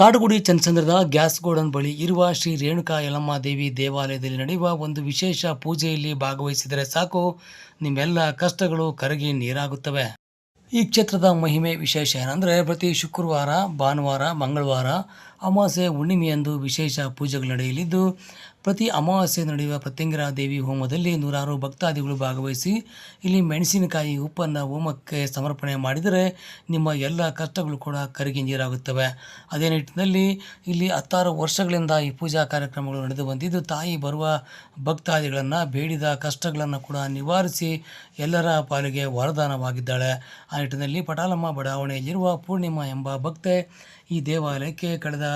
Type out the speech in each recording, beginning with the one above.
ಕಾಡುಗುಡಿ ಚನ್ನಚಂದ್ರದ gas godown ಬಳಿ ಇರುವ ಶ್ರೀ ರೇಣುಕಾ ಯಲಮ್ಮ ದೇವಿ ದೇವಾಲಯದಲ್ಲಿ ನಡೆಯುವ ಒಂದು ವಿಶೇಷ ಪೂಜೆಯಲ್ಲಿ ಭಾಗವಹಿಸಿದರೆ ಸಾಕು. ನಿಮ್ಮೆಲ್ಲ ಕಷ್ಟಗಳು ಕರಗಿ ನೀರಾಗುತ್ತವೆ. ಈ ಕ್ಷೇತ್ರದ ಮಹಿಮೆ ವಿಶೇಷ ಏನಂದರೆ ಪ್ರತಿ ಶುಕ್ರವಾರ, ಭಾನುವಾರ, ಮಂಗಳವಾರ ಅಮಾವಾಸ್ಯೆ ಹುಣ್ಣಿಮೆಯಂದು ವಿಶೇಷ ಪೂಜೆಗಳು ನಡೆಯಲಿದ್ದು, ಪ್ರತಿ ಅಮಾವಾಸ್ಯೆ ನಡೆಯುವ ಪ್ರತ್ಯಂಗಿರ ದೇವಿ ಹೋಮದಲ್ಲಿ ನೂರಾರು ಭಕ್ತಾದಿಗಳು ಭಾಗವಹಿಸಿ, ಇಲ್ಲಿ ಮೆಣಸಿನಕಾಯಿ ಉಪ್ಪನ್ನು ಹೋಮಕ್ಕೆ ಸಮರ್ಪಣೆ ಮಾಡಿದರೆ ನಿಮ್ಮ ಎಲ್ಲ ಕಷ್ಟಗಳು ಕೂಡ ಕರಗಿ ನೀರಾಗುತ್ತವೆ. ಅದೇ ನಿಟ್ಟಿನಲ್ಲಿ ಇಲ್ಲಿ ಹತ್ತಾರು ವರ್ಷಗಳಿಂದ ಈ ಪೂಜಾ ಕಾರ್ಯಕ್ರಮಗಳು ನಡೆದು ಬಂದಿದ್ದು, ತಾಯಿ ಬರುವ ಭಕ್ತಾದಿಗಳನ್ನು ಬೇಡಿದ ಕಷ್ಟಗಳನ್ನು ಕೂಡ ನಿವಾರಿಸಿ ಎಲ್ಲರ ಪಾಲಿಗೆ ವರದಾನವಾಗಿದ್ದಾಳೆ. ಆ ನಿಟ್ಟಿನಲ್ಲಿ ಪಟಾಲಮ್ಮ ಬಡಾವಣೆಯಲ್ಲಿರುವ ಪೂರ್ಣಿಮಾ ಎಂಬ ಭಕ್ತೆ ಈ ದೇವಾಲಯಕ್ಕೆ ಕಳೆದ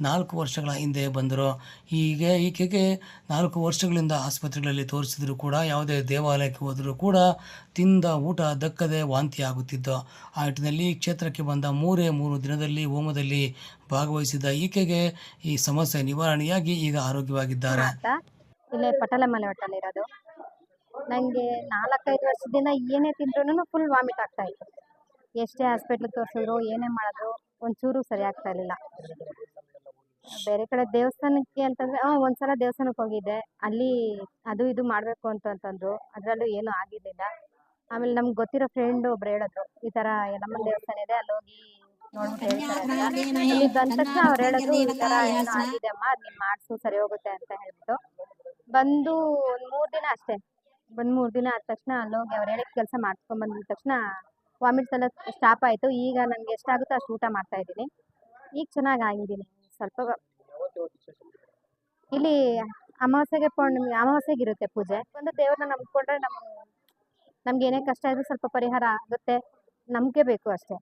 ನಾಲ್ಕು ವರ್ಷಗಳ ಹಿಂದೆ ಬಂದರು. ಹೀಗೆ ಈಕೆಗೆ ನಾಲ್ಕು ವರ್ಷಗಳಿಂದ ಆಸ್ಪತ್ರೆಗಳಲ್ಲಿ ತೋರಿಸಿದ್ರು ಕೂಡ, ಯಾವುದೇ ದೇವಾಲಯಕ್ಕೆ ಹೋದರೂ ಕೂಡ ತಿಂದ ಊಟ ದಕ್ಕದೆ ವಾಂತಿ ಆಗುತ್ತಿದ್ದು ಆ ನಿಟ್ಟಿನಲ್ಲಿ ಕ್ಷೇತ್ರಕ್ಕೆ ಬಂದ ಮೂರೇ ಮೂರು ದಿನದಲ್ಲಿ ಹೋಮದಲ್ಲಿ ಭಾಗವಹಿಸಿದ ಈಕೆಗೆ ಈ ಸಮಸ್ಯೆ ನಿವಾರಣೆಯಾಗಿ ಈಗ ಆರೋಗ್ಯವಾಗಿದ್ದಾರೆ. ಇಲ್ಲೇ ಪಟಲ ಮನೆ ಇರೋದು. ನನಗೆ ನಾಲ್ಕೈದು ವರ್ಷದಿಂದ ಏನೇ ತಿಂದ್ರೂ ಫುಲ್ ವಾಮಿಟ್ ಆಗ್ತಾ ಇತ್ತು. ಎಷ್ಟೇ ಹಾಸ್ಪಿಟ್ಲಿಗೆ ತೋರಿಸಿದ್ರು, ಏನೇ ಮಾಡಿದ್ರು ಒಂಚೂರು ಸರಿ ಆಗ್ತಾ ಇರಲಿಲ್ಲ. ಬೇರೆ ಕಡೆ ದೇವಸ್ಥಾನಕ್ಕೆ ಅಂತಂದ್ರೆ ಹಾಂ ಒಂದ್ಸಲ ದೇವಸ್ಥಾನಕ್ಕೆ ಹೋಗಿದ್ದೆ. ಅಲ್ಲಿ ಅದು ಇದು ಮಾಡಬೇಕು ಅಂತಂತಂದ್ರು ಅದರಲ್ಲೂ ಏನೂ ಆಗಿರಲಿಲ್ಲ. ಆಮೇಲೆ ನಮ್ಗೆ ಗೊತ್ತಿರೋ ಫ್ರೆಂಡ್ ಒಬ್ರು ಹೇಳಿದ್ರು, ಈ ತರ ಯಲ್ಲಮ್ಮನ ದೇವಸ್ಥಾನ ಇದೆ ಅಲ್ಲಿ ಹೋಗಿ ನೋಡ್ಬಿಟ್ಟು ಬಂದ ತಕ್ಷಣ ಅವ್ರು ಹೇಳಿದ್ರು, ಈ ತರ ಏನೋ ಆಗಿದೆ ಅಮ್ಮ, ಅದು ಸರಿ ಹೋಗುತ್ತೆ ಅಂತ ಹೇಳ್ಬಿಟ್ಟು. ಬಂದು ಒಂದು ಮೂರು ದಿನ ಅಷ್ಟೇ. ಬಂದ್ ಮೂರು ದಿನ ಆದ ತಕ್ಷಣ ಅಲ್ಲೋಗಿ ಅವ್ರು ಹೇಳಿದ ಕೆಲಸ ಮಾಡ್ಸ್ಕೊಂಡ್ ಬಂದಿದ ತಕ್ಷಣ ವಾಮಿಟ್ಸ್ ಎಲ್ಲ ಸ್ಟಾಪ್ ಆಯಿತು. ಈಗ ನನಗೆ ಎಷ್ಟಾಗುತ್ತೋ ಅಷ್ಟು ಊಟ ಮಾಡ್ತಾ ಇದ್ದೀನಿ. ಈಗ ಚೆನ್ನಾಗಿ ಆಗಿದ್ದೀನಿ. ಸ್ವಲ್ಪ ಇಲ್ಲಿ ಅಮಾವಾಸ್ಯೆಗೆ ಪೌರ್ಣಿಮೆ ಅಮಾವಾಸ್ಯೆಗೆ ಇರುತ್ತೆ ಪೂಜೆ. ಒಂದು ದೇವ್ರನ್ನ ನಂಬಿಕೊಂಡ್ರೆ ನಮ್ಮ ನಮ್ಗೆ ಏನೇ ಕಷ್ಟ ಇದ್ರೂ ಸ್ವಲ್ಪ ಪರಿಹಾರ ಆಗುತ್ತೆ. ನಂಬಿಕೆ ಬೇಕು ಅಷ್ಟೇ.